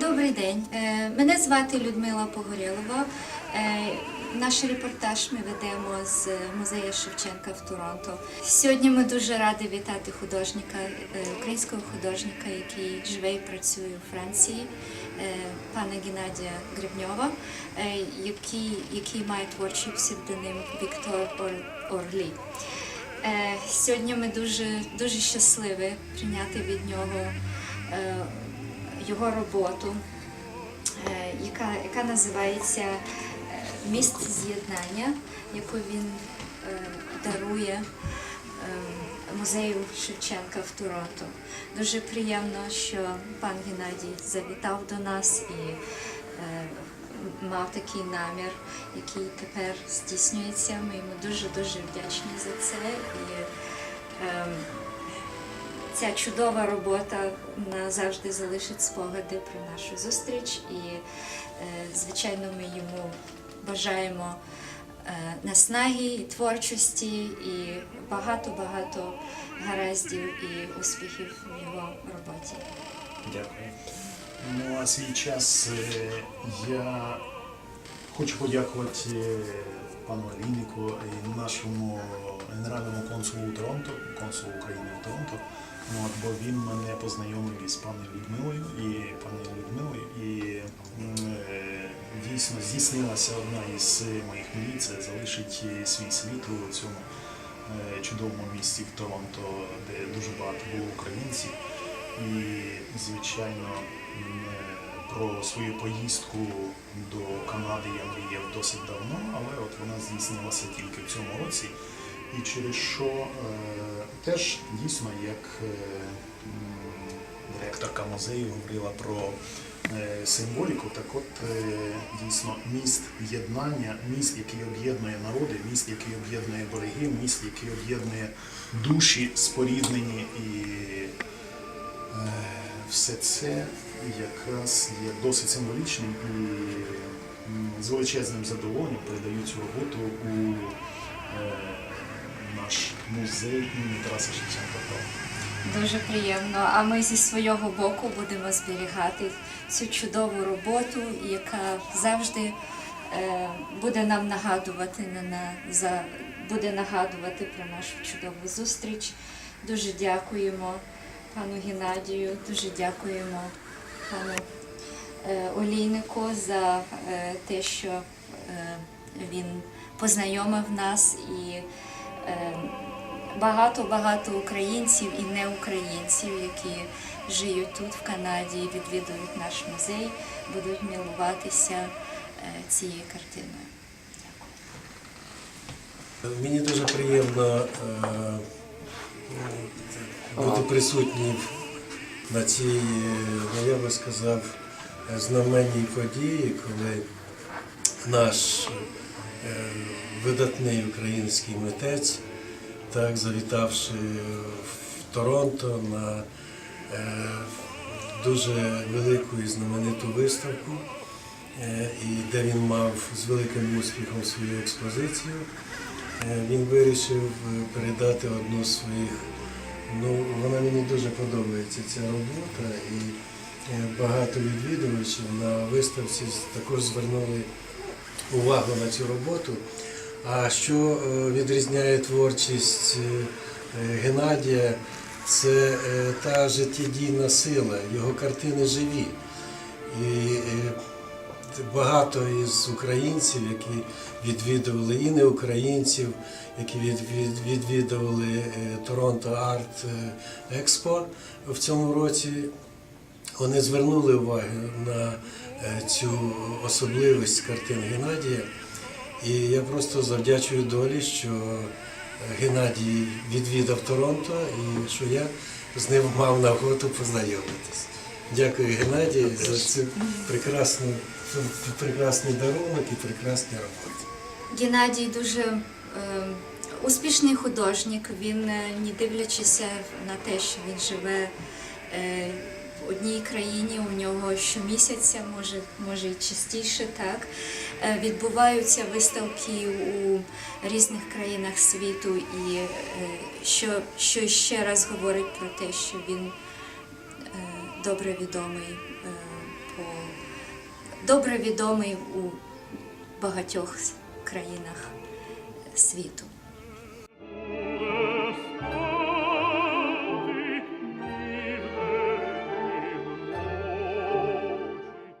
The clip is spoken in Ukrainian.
Добрий день. Е, Мене звати Людмила Погорєлова. Е, Наш репортаж ми ведемо з музею Шевченка в Торонто. Сьогодні ми дуже раді вітати художника, е, українського художника, який живе і працює у Франції, пана Геннадія Гребньова, е, який, який має творчий псевдоним Віктор Ор- Орлі. Сьогодні ми дуже, дуже щасливі прийняти від нього його роботу, е, яка, яка називається е, Міст з'єднання, яку він е, дарує музею Шевченка в Торонто. Дуже приємно, що пан Геннадій завітав до нас і мав такий намір, який тепер здійснюється. Ми йому дуже-дуже вдячні за це. І, ем, Ця чудова робота назавжди залишить спогади про нашу зустріч, і, е, звичайно, ми йому бажаємо е, наснаги і творчості, і багато-багато гараздів і успіхів в його роботі. Дякую. Ну а свій час е, я хочу подякувати пану Алініку і нашому генеральному консулу у Торонто, консулу України в Торонто. Ну, бо він мене познайомив із пані Людмилою і пані Людмилою, і е, дійсно здійснилася одна із моїх мрій, це залишить свій слід у цьому е, чудовому місті в Торонто, де дуже багато було українців. І, звичайно, е, про свою поїздку до Канади я мріяв досить давно, але от вона здійснилася тільки в цьому році. І через що е, теж дійсно, як е, директорка музею говорила про е, символіку, так от е, дійсно міст єднання, міст, який об'єднує народи, міст, який об'єднує береги, міст, який об'єднує душі споріднені і Е, все це якраз є досить символічним і з величезним задоволенням передаю цю роботу у е, наш музей імені Тараса Шевченка. Дуже приємно. А ми зі свого боку будемо зберігати цю чудову роботу, яка завжди е, буде нам нагадувати на, на за буде нагадувати про нашу чудову зустріч. Дуже дякуємо пану Геннадію, дуже дякуємо пану е, Олійнику за е, те, що е, він познайомив нас і багато-багато українців і неукраїнців, які живуть тут, в Канаді, відвідують наш музей, будуть милуватися цією картиною. Дякую. Мені дуже приємно бути присутнім на цій, е, ну, я би сказав, е, знаменній події, коли наш е, видатний український митець, так, завітавши в Торонто на дуже велику і знамениту виставку, і де він мав з великим успіхом свою експозицію. Він вирішив передати одну з своїх. Ну, вона мені дуже подобається ця робота, і е, багато відвідувачів на виставці також звернули увагу на цю роботу. А що е, відрізняє творчість е, Геннадія, це та життєдійна сила, його картини живі. І багато із українців, які відвідували, і не українців, які від, від, відвідували е, Торонто Арт Експо в цьому році, вони звернули увагу на е, цю особливість картин Геннадія. І я просто завдячую долі, що е, Геннадій відвідав Торонто і що я з ним мав нагоду познайомитись. Дякую, Геннадій, за цю прекрасну, прекрасний дарунок і прекрасні роботи. Геннадій дуже е, успішний художник. Він, е, не дивлячись на те, що він живе е, в одній країні, у нього щомісяця, може, може і частіше, так, е, відбуваються виставки у різних країнах світу, і е, що, що ще раз говорить про те, що він добре відомий е, по добре відомий у багатьох країнах світу.